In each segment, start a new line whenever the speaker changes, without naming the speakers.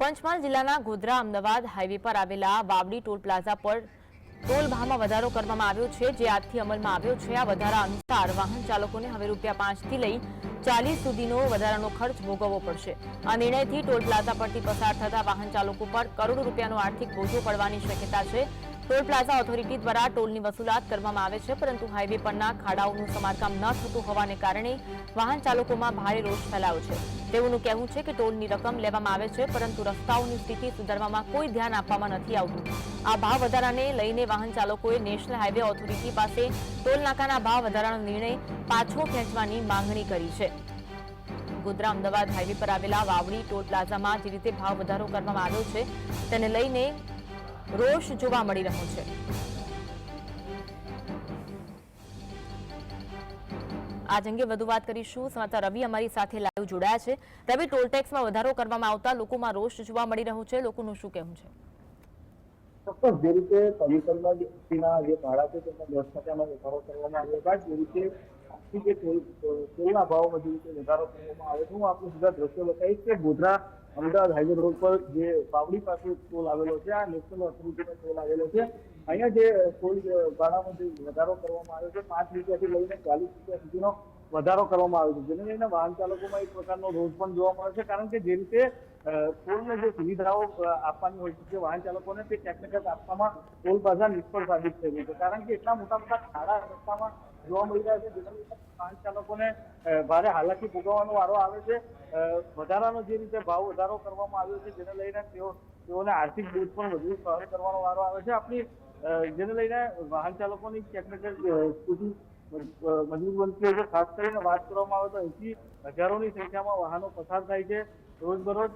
પંચમહાલ જિલ્લાના ગોધરા અમદાવાદ હાઈવે પર આવેલા વાવડી ટોલ પ્લાઝા પર ટોલ ભાવમાં વધારો કરવામાં આવ્યો છે, જે આજથી અમલમાં આવ્યો છે. આ વધારા અનુસાર વાહન ચાલકોને હવે રૂપિયા પાંચથી લઈ ચાલીસ સુધીનો વધારાનો ખર્ચ ભોગવવો પડશે. આ નિર્ણયથી ટોલ પ્લાઝા પરથી પસાર થતા વાહન ચાલકો પર કરોડો રૂપિયાનો આર્થિક બોજો પડવાની શક્યતા છે. ટોલ પ્લાઝા ઓથોરિટી દ્વારા ટોલની વસૂલાત કરવામાં આવે છે, પરંતુ હાઈવે પરના ખાડાઓનું સમારકામ ન થતું હોવાને કારણે વાહન ચાલકોમાં ભારે રોષ ફેલાયો છે. તેઓનું કહેવું છે કે ટોલની રકમ લેવામાં આવે છે, પરંતુ રસ્તાઓની સ્થિતિ સુધારવામાં કોઈ ધ્યાન આપવામાં નથી આવતું. આ ભાવ વધારાને લઈને વાહન ચાલકોએ નેશનલ હાઈવે ઓથોરિટી પાસે ટોલ નાકાના ભાવ વધારાનો નિર્ણય પાછો ખેંચવાની માંગણી કરી છે. ગોધરા અમદાવાદ હાઈવે પર આવેલા વાવડી ટોલ પ્લાઝામાં જે રીતે ભાવ વધારો કરવામાં આવ્યો છે, તેને લઈને રોષ જોવા મળી રહ્યો છે. આજ અંગે વધુ વાત કરીશું. સમાચાર રવિ અમારી સાથે લાઈવ જોડાયા છે. રવિ ટોલ ટેક્સમાં વધારો કરવામાં આવતા લોકોમાં રોષ જોવા મળી રહ્યો છે. લોકોનું શું કહેવું છે?
ચોક્કસ, જે રીતે કમિશનના જે ભાડા છે તેમાં દસ ટકામાં વધારો કરવામાં આવ્યો બાદ જે રીતે આજથી જે તેલના ભાવમાં જે રીતે વધારો કરવામાં આવે છે, હું આપણે સીધા દ્રશ્યો બતાવીશ કે ગોધરા અમદાવાદ હાઈવે રોડ પર જે પાવડી પાસે ટોલ આવેલો છે, આ નેશનલ અથોરિટીનો ટોલ આવેલો છે. અહીંયા જે ટોલ ભાડામાં જે વધારો કરવામાં આવ્યો છે, પાંચ રૂપિયાથી લઈને ચાલીસ રૂપિયા સુધીનો વધારો કરવામાં આવ્યો છે. જેને લઈને વાહન ચાલકોમાં એક પ્રકારનો રોષ પણ જોવા મળે છે કારણ કે જે રીતે અ, ટોલને જે સુવિધાઓ આપવાની હોય છે વાહન ચાલકોને તે ટેકનિકલ આપવામાં ટોલ પાછા નિષ્ફળ સાબિત થઈ છે. કારણ કે એટલા મોટા મોટા ખાડા રસ્તામાં જોવા મળી રહ્યા છે જેના લીધે વાહન ચાલકોને ભારે હાલાકી ભોગવવાનો વારો આવે છે. વધારાનો જે રીતે ભાવ વધારો કરવામાં આવ્યો છે જેને લઈને તેઓ તેઓને આર્થિક બોજ પણ વધુ સહન કરવાનો વારો આવે છે. આપણી જેને લઈને વાહન ચાલકોની ક્યાંક મજબૂત બનતી છે ખાસ કરીને વાત કરવામાં આવે તો અહીંથી હજારોની સંખ્યામાં વાહનો પસાર થાય છે રોજબરોજ.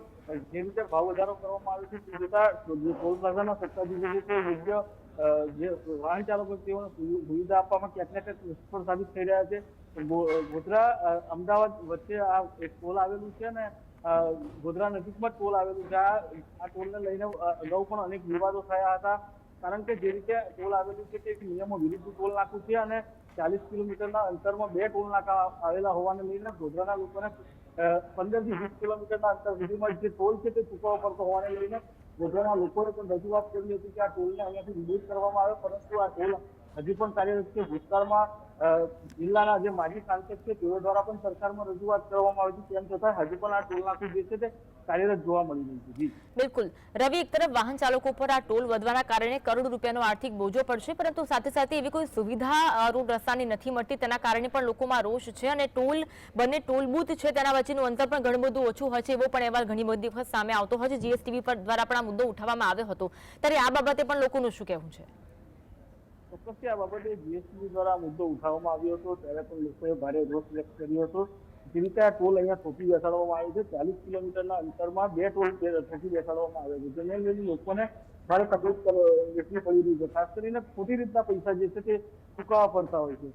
જે રીતે ભાવ વધારો કરવામાં આવે છે, તે જે ટોલ પ્લાઝાના સત્તાધીશો છે, યોગ્ય જે વાહન ચાલકો તેઓને સુવિધા આપવામાં ક્યાંક ને ક્યાંક નિષ્ફળ સાબિત થઈ રહ્યા છે. ગોધરા અમદાવાદ વચ્ચે આ એક ટોલ આવેલું છે ને ગોધરા નજીકમાં ટોલ આવેલું છે. આ ટોલને લઈને અગાઉ પણ અનેક વિવાદો થયા હતા. કારણ કે જે રીતે ટોલ આવેલું છે તે નિયમો વિરુદ્ધ ટોલ નાખું છે અને ચાલીસ કિલોમીટરના અંતરમાં બે ટોલ નાકા આવેલા હોવાને લઈને ગોધરાના લોકોને પંદરથી વીસ કિલોમીટરના અંતર સુધીમાં જે ટોલ છે તે ચૂકવવા પડતો હોવાને લઈને ગોધરાના લોકોએ પણ રજૂઆત કરી હતી કે આ ટોલને અહીંયાથી રિલીઝ કરવામાં આવે, પરંતુ આ ટોલ હજી પણ કાર્યરત છે ભૂતકાળમાં જિલ્લાના જે માજી સાંસદ છે, તેઓ દ્વારા પણ સરકારમાં રજૂઆત કરવામાં આવી હતી. તેમ છતાં હજી પણ આ ટોલ નાકું જે છે તે
રવિ એક વાહન ચાલકો પર આ ટોલ વધવાના કારણે કરોડ રૂપિયાનો આર્થિક બોજો પડશે, પરંતુ સાથે સાથે એવી કોઈ સુવિધા રોડ રસ્તાની નથી મળતી. તેના કારણે પણ લોકોમાં રોષ છે અને ટોલ, બંને ટોલ બૂથ છે, તેના વચ્ચેનું અંતર પણ ઘણું બધું ઓછું છે, એવો પણ અહેવાલ ઘણી બધી સામે આવતો હોય છે. જીએસટીવી પર દ્વારા પણ આ મુદ્દો ઉઠાવવામાં આવ્યો હતો. ત્યારે આ બાબતે પણ લોકોનું શું કહેવું છે?
ચોક્કસથી આ બાબતે જીએસટી દ્વારા મુદ્દો ઉઠાવવામાં આવ્યો હતો. ત્યારે પણ લોકોએ ભારે રોષ વ્યક્ત કર્યો હતો. જે રીતે આ ટોલ અહીંયા થોપી બેસાડવામાં આવ્યો છે. ચાલીસ કિલોમીટરના અંતરમાં બે ટોલ થકી બેસાડવામાં આવ્યો છે. જેને લોકોને ભારે તકલીફ વેઠવી પડી રહી છે. ખાસ કરીને ખોટી રીતના પૈસા જે છે તે ચૂકવવા પડતા હોય છે.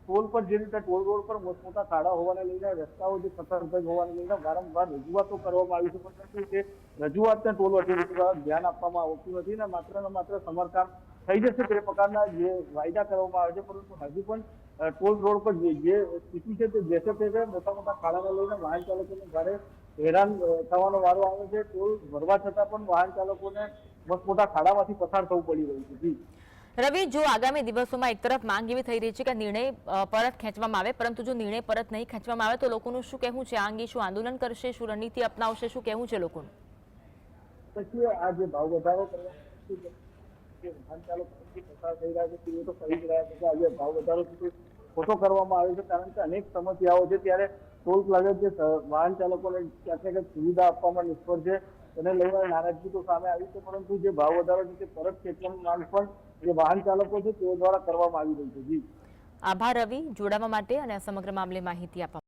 ટોલ પર જે રીતે ટોલ રોડ પર મોટા ખાડા હોવાને લઈને, રસ્તાઓ જે ખતરનાક હોવાને લઈને વારંવાર રજૂઆતો કરવામાં આવી છે. પરંતુ તે રજૂઆતને ટોલ દ્વારા ધ્યાન આપવામાં આવતું નથી ને માત્ર ને માત્ર સમારકામ થઈ જશે તે પ્રકારના જે વાયદા કરવામાં આવે છે. પરંતુ હજુ પણ ટોલ રોડ પર જે જે સ્થિતિ છે તે જેસે તે મોટા મોટા ખાડાને લઈને વાહન ચાલકોને ભારે હેરાન થવાનો વારો આવે છે. ટોલ ભરવા છતાં પણ વાહન ચાલકોને મોટા ખાડામાંથી પસાર થવું પડી રહ્યું છે. જી.
રવિ જો આગામી દિવસોમાં એક તરફ માંગ એવી થઈ રહી છે કે નિર્ણય પરત ખેંચવામાં આવે પરંતુ જો નિર્ણય પરત નહીં ખેંચવામાં આવે તો લોકોનું શું કહેવું છે? આ અંગે શું આંદોલન કરશે? શું રણનીતિ અપનાવશે? શું કહેવું છે લોકોનું?
પછી આ જે ભાવ વધારો જે વાહન ચાલકો પસાર થઈ રહ્યા છે તેઓ તો કહી રહ્યા છે. કે આજે ભાવ વધારો ખોટો કરવામાં આવ્યો છે, કારણ કે અનેક સમસ્યાઓ છે. ત્યારે ટોલ પ્લાઝા જે વાહન ચાલકોને ક્યાંક ને ક્યાંક સુવિધા આપવામાં નિષ્ફળ છે, તેને લઈને નારાજગી તો સામે આવી છે, પરંતુ જે ભાવ વધારો છે, તે પરત ખેંચવાની માંગ પણ જે વાહન ચાલકો છે, તેઓ દ્વારા કરવામાં આવી રહી છે. જી.
આભાર રવિ. જોડાવા માટે અને સમગ્ર મામલે માહિતી આપવા